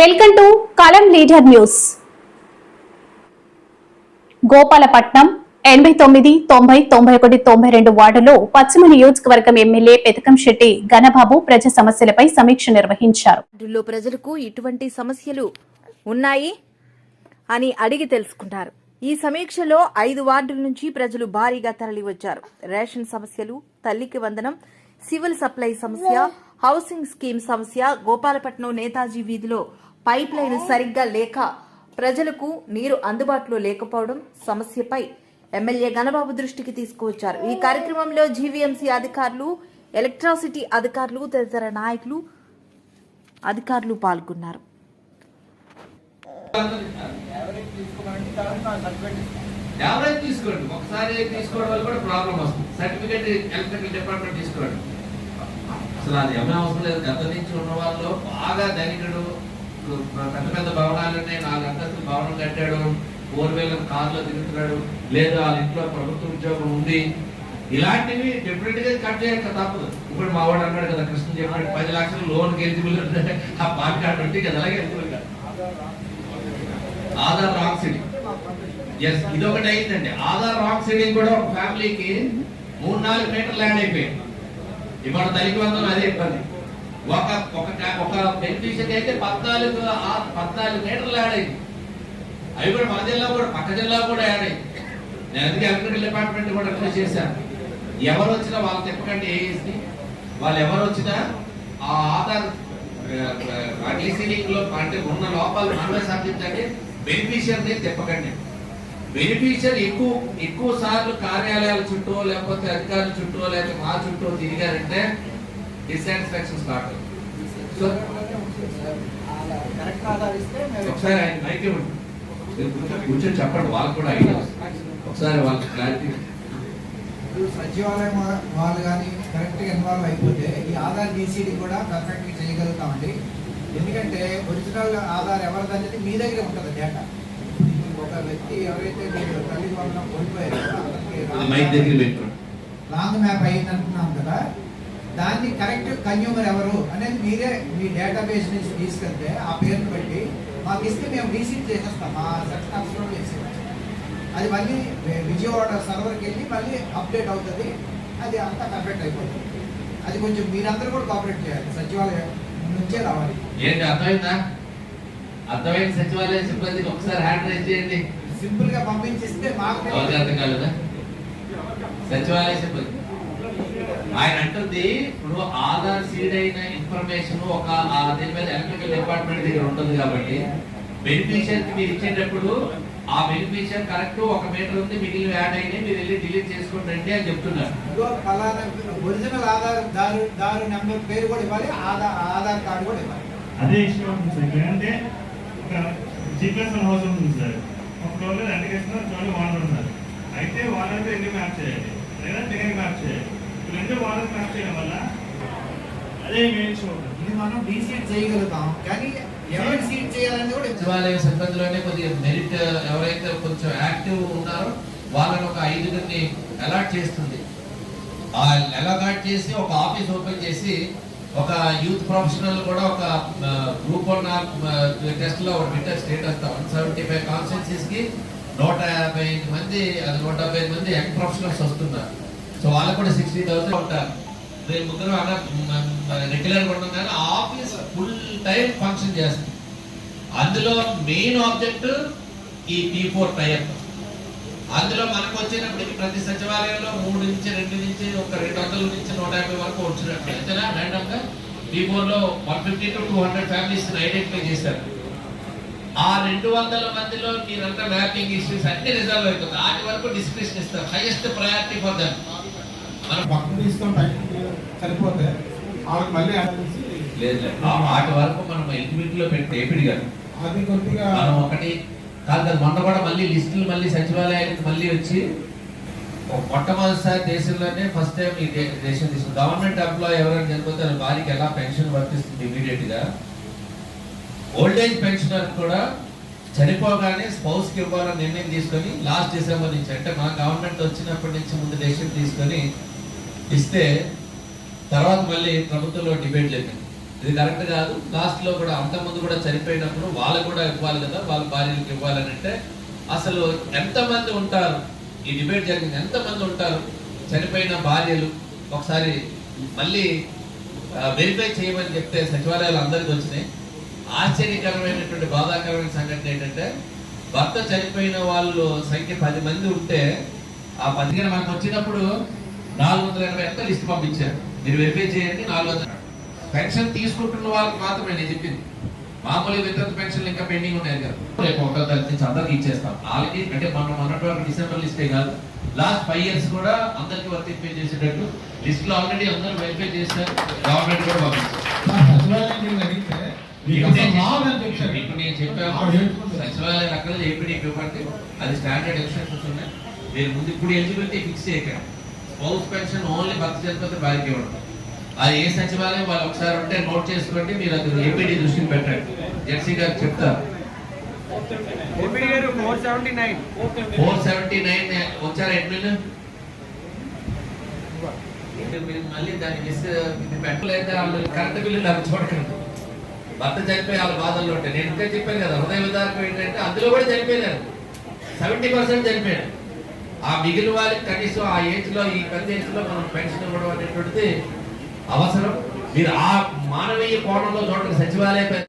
Welcome to Kalam leader news. Gopalapatnam ఎనభై తొమ్మిది తొంభై తొంభై ఒకటి తొంభై రెండు వార్డులో పశ్చిమ నియోజకవర్గం ఎమ్మెల్యే పెతకం శెట్టి ఘనబాబు ప్రజా సమస్యలపై సమీక్ష నిర్వహించారు. ప్రజలకు ఇటువంటి సమస్యలు ఉన్నాయి అని అడిగి తెలుసుకుంటారు. ఈ సమీక్షలో ఐదు వార్డుల నుంచి ప్రజలు భారీగా తరలివచ్చారు. రేషన్ సమస్యలు తల్లికి వందనం సివిల్ సప్లై సమస్య హౌసింగ్ స్కీమ్ సమస్య గోపాలపట్నం నేతాజీ వీధిలో పైప్ లైన్ సరిగ్గా లేక ప్రజలకు నీరు అందుబాటులో లేకపోవడం సమస్యపై ఎమ్మెల్యే గణబాబు దృష్టికి తీసుకువచ్చారు. ఈ కార్యక్రమంలో జీవీఎంసీ అధికారులు ఎలక్ట్రాసిటీ అధికారులు తదితర నాయకులు అధికారులు పాల్గొన్నారు. ఎవరైనా తీసుకోండి. ఒకసారి తీసుకోవడం వల్ల కూడా ప్రాబ్లం వస్తుంది. సర్టిఫికేట్ ఎలక్ట్రికల్ డిపార్ట్మెంట్ తీసుకోండి. అసలు అది ఎవరి అవసరం లేదు. గత నుంచి ఉన్న వాళ్ళు బాగా ధనికుడు పెద్ద పెద్ద భవనాలు ఉన్నాయి నాలుగు అంతస్తుల భవనం కట్టాడు ఫోర్ వీలర్ కార్లో తిరుగుతున్నాడు లేదా వాళ్ళ ఇంట్లో ప్రభుత్వ ఉద్యోగం ఉంది. ఇలాంటివి డెఫినెట్గా కట్ చేయక తప్పదు ఇప్పుడు మా వాడు అన్నాడు కదా కృష్ణ చెప్పినట్టు పది లక్షలు లోన్ ఎలిజిబుల్ ఉంటే ఆ పాన్ కార్డు ఉంటే కదా అలాగే కాదు. ఆధార్ రాంగ్ సిటీ ఎస్ ఇది ఒకటి అయిందండి. ఆధార్ రాంగ్ సీడింగ్ కూడా ఒక ఫ్యామిలీకి మూడు నాలుగు మీటర్లు ల్యాండ్ అయిపోయింది. ఇవాళ తల్లికి వందలు అదే ఇబ్బంది. ఒక ఒక ఒక బెనిఫిషియరీ అయితే పద్నాలుగు పద్నాలుగు మీటర్లు యాడ్ అయింది. అవి కూడా మన జిల్లా కూడా పక్క జిల్లా కూడా యాడ్ అయింది నేను అందుకే అగ్రికల్చర్ డిపార్ట్మెంట్ కూడా రిక్వెస్ట్ చేశాను. ఎవరు వచ్చినా వాళ్ళు చెప్పకండి ఏఎస్ని వాళ్ళు ఎవరు వచ్చినా ఆ ఆధార్ రీసీలింగ్లో అంటే ఉన్న లోపాలు మనమే సాధించండి. బెనిఫిషియర్ని చెప్పకండి. బెనిఫిషియర్ ఎక్కువ ఎక్కువ సార్లు కార్యాలయాల చుట్టూ లేకపోతే అధికారుల చుట్టూ లేకపోతే మా చుట్టూ తిరిగారంటే డిసాటిస్ఫాక్షన్ స్టార్ట్ సో ఒకసారి ఆయన మైక్ కూర్చొని చెప్పండి వాళ్ళకి కూడా ఐడియా. ఒకసారి వాళ్ళకి క్లారిటీ సచివాలయం వాళ్ళు కానీ కరెక్ట్గా ఇన్వాల్వ్ అయిపోతే ఈ ఆధార్ డీసీడీ కూడా పర్ఫెక్ట్గా చేయగలుగుతామండి ఎందుకంటే ఒరిజినల్ ఆధార్ ఎవరిది అనేది మీ దగ్గర ఉంటుంది డేటా ఒక వ్యక్తి ఎవరైతే మీరు తల్లి వలన కోల్పోయారో రాంగ్ మ్యాప్ అయింది అంటున్నాం కదా. దాన్ని కరెక్ట్ కన్యూమర్ ఎవరు అనేది మీరే మీ డేటాబేస్ నుంచి తీసుకెళ్తే ఆ పేరుని బట్టి మాకు ఇస్తే మేము రీసీట్ చేసేస్తాం. మా సెక్షన్ ఆఫీస్లో చేసేస్తాం అది మళ్ళీ విజయవాడ సర్వర్కి వెళ్ళి మళ్ళీ అప్డేట్ అవుతుంది. అది అంతా పర్ఫెక్ట్ అయిపోతుంది. అది కొంచెం మీరందరూ కూడా కోఆపరేట్ చేయాలి. సచివాలయం నుంచే రావాలి. ఏంటి అర్థమైందా? అర్థమైంది సచివాలయ సిబ్బందికి ఒకసారి హ్యాండ్ రైజ్ చేయండి. సింపుల్గా పంపించిస్తే మాకు అర్థం కాలేదా? సచివాలయ సిబ్బంది. ఆయన అంటుంది ఇప్పుడు ఆధార్ సీడ్ అయిన ఇన్ఫర్మేషన్ ఒక ఆ దీని మీద ఎలక్ట్రికల్ డిపార్ట్మెంట్ దగ్గర ఉంటుంది కాబట్టి బెనిఫిషియర్కి మీరు ఇచ్చేటప్పుడు ఆ బెనిఫిషియర్ కరెక్ట్ ఒక మీటర్ ఉంది మిగిలిన యాడ్ అయినాయి మీరు వెళ్ళి డిలీట్ చేసుకోండి రండి అని చెప్తున్నారు. ఒరిజినల్ ఆధార్ దారు దారు నెంబర్ పేరు కూడా ఇవ్వాలి ఆధార్ ఆధార్ కార్డు కూడా ఇవ్వాలి. అదే ఇష్యూ ఉంటుంది సార్. అంటే ఒక జీపీఎస్ హౌస్ ఉంటుంది సార్. ఒక ఫ్లోర్లో రెండు కేసులు ఫ్లోర్లో వానర్ ఉన్నారు అయితే వానర్ రెండు మ్యాప్ చేయాలి? లేదా దగ్గర మ్యాప్ చేయాలి? రెండు వానర్ మ్యాప్ చేయడం వల్ల అదే మెయిన్ అవుతుంది ఇది మనం డీసీట్ చేయగలుగుతాం. కానీ ఎవరు సీట్ చేయాలని కూడా. సచివాలయ సిబ్బందిలోనే కొద్దిగా మెరిట్ ఎవరైతే కొంచెం యాక్టివ్ ఉన్నారో వాళ్ళని ఒక ఐదుగురిని అలాట్ చేస్తుంది. అలాట్ చేసి ఒక ఆఫీస్ ఓపెన్ చేసి ఒక యూత్ ప్రొఫెషనల్ కూడా ఒక గ్రూప్ వన్ టెస్ట్లో ఒకటి పెట్టారు స్టేటస్ వన్ సెవెంటీ ఫైవ్ కాన్స్టిట్యూన్సీస్కి నూట యాభై ఐదు మంది అది నూట డెబ్బై ఐదు మంది యంగ్ ప్రొఫెషనల్స్ వస్తున్నారు. సో వాళ్ళకు కూడా సిక్స్టీ థౌసండ్ ఉంటారు. రేపు ముగ్గురు అలా రెగ్యులర్ ఉంటాం కానీ ఆఫీస్ ఫుల్ టైం ఫంక్షన్ చేస్తుంది అందులో మెయిన్ ఆబ్జెక్ట్ ఈ టీ ఫోర్ టైప్ అందులో మనకు వచ్చినప్పటికి ప్రతి సచివాలయంలో మూడు నుంచి రెండు నుంచి ఒక రెండు వందల నుంచి నూట యాభై వరకు వచ్చినట్టు. అంతేనా? ర్యాండమ్గా టీ ఫోర్లో one fifty to two hundred families identify చేశారు. ఆ రెండు వందల మందిలో మీరంతా మ్యాపింగ్ ఇష్యూస్ అన్ని రిజర్వ్ అవుతుంది. వాటి వరకు డిస్క్రిప్షన్ ఇస్తారు. హైయెస్ట్ ప్రయారిటీ ఫర్ దమ్ పక్కన తీసుకొని పైకి సరిపోతే వాళ్ళకి మళ్ళీ లేదు వాటి వరకు మనం ఎలిజిబిలిటీ లో పెట్టి ఏపిడి గారు. అది కొద్దిగా మనం ఒకటి కాదు కదా మొన్న కూడా మళ్ళీ లిస్టులు మళ్ళీ సచివాలయానికి మళ్ళీ వచ్చి మొట్టమొదటిసారి దేశంలోనే ఫస్ట్ టైం ఈ దేశం తీసుకుంది గవర్నమెంట్ ఎంప్లాయ్ ఎవరైనా చనిపోతే భార్యకి ఎలా పెన్షన్ వర్తిస్తుంది ఇమీడియట్గా ఓల్డ్ ఏజ్ పెన్షనర్ కూడా చనిపోగానే స్పౌస్కి ఇవ్వాలని నిర్ణయం తీసుకొని లాస్ట్ డిసెంబర్ నుంచి అంటే మన గవర్నమెంట్ వచ్చినప్పటి నుంచి ముందు డెసిషన్ తీసుకొని ఇస్తే తర్వాత మళ్ళీ ప్రభుత్వంలో డిబేట్ జరిగింది. ఇది కరెక్ట్ కాదు. లాస్ట్లో కూడా అంతమంది కూడా చనిపోయినప్పుడు వాళ్ళకు కూడా ఇవ్వాలి కదా వాళ్ళ భార్యలకు ఇవ్వాలని అంటే అసలు ఎంతమంది ఉంటారు? ఈ డిబేట్ జరిగింది. ఎంతమంది ఉంటారు? చనిపోయిన భార్యలు ఒకసారి మళ్ళీ వెరిఫై చేయమని చెప్తే సచివాలయాలు అందరికి వచ్చినాయి. ఆశ్చర్యకరమైనటువంటి బాధాకరమైన సంఘటన ఏంటంటే భర్త చనిపోయిన వాళ్ళు సంఖ్య పది మంది ఉంటే ఆ పదిహేను మనకు వచ్చినప్పుడు నాలుగు వందల ఎనభై ఎంత లిస్ట్ పంపించారు. మీరు వెరిఫై చేయండి నాలుగు వందల పెన్షన్ తీసుకుంటున్న వాళ్ళకి మాత్రమే నేను చెప్పింది. మామూలు వితంతు పెన్షన్లు ఇంకా పెండింగ్ ఉన్నాయి కదా. రేపు ఒకటో తారీఖు నుంచి అందరికి ఇచ్చేస్తాం. వాళ్ళకి అంటే మనం మొన్నటి వరకు డిసెంబర్ లిస్టే కాదు. లాస్ట్ ఫైవ్ ఇయర్స్ కూడా అందరికి వర్తింపే చేసేటట్టు లిస్ట్లో ఆల్రెడీ అందరూ వెరిఫై చేస్తారు. గవర్నమెంట్ కూడా పంపించారు సచివాలయం మీకు ఇప్పుడు నేను చెప్పాను సచివాలయం అక్కడ ఏపీడీకి ఇవ్వండి అది స్టాండర్డ్ ఎక్సెప్షన్స్ ఉన్నాయి మీరు ముందు ఇప్పుడు ఎలిజిబిలిటీ ఫిక్స్ చేయకండి. స్పౌస్ పెన్షన్ ఓన్లీ భర్త చనిపోతే భార్యకి ఇవ్వండి. అది ఏ సచివాలయం వాళ్ళు ఒకసారి ఉంటే నోట్ చేసుకోండి మీరు అది ఏపీడీ దృష్టిని పెట్టండి. జెర్సీ గారు చెప్తారు. Four seventy nine. వచ్చారా అడ్మిన్? మీరు మళ్ళీ దాన్ని మిస్ ఇది పెట్టలేదు వాళ్ళు కరెంట్ బిల్లు నాకు చూడకండి. భర్త చనిపోయి వాళ్ళ బాధల్లో ఉంటాయి నేను ఇంకా చెప్పాను కదా హృదయ విదారకం ఏంటంటే అందులో కూడా చనిపోయినారు సెవెంటీ పర్సెంట్ చనిపోయారు. ఆ మిగిలిన వాళ్ళకి కనీసం ఆ ఏజ్లో ఈ పెద్ద ఏజ్లో మనం పెన్షన్ ఇవ్వడం అనేటువంటిది అవసరం. మీరు ఆ మానవీయ కోణంలో చూడండి సచివాలయ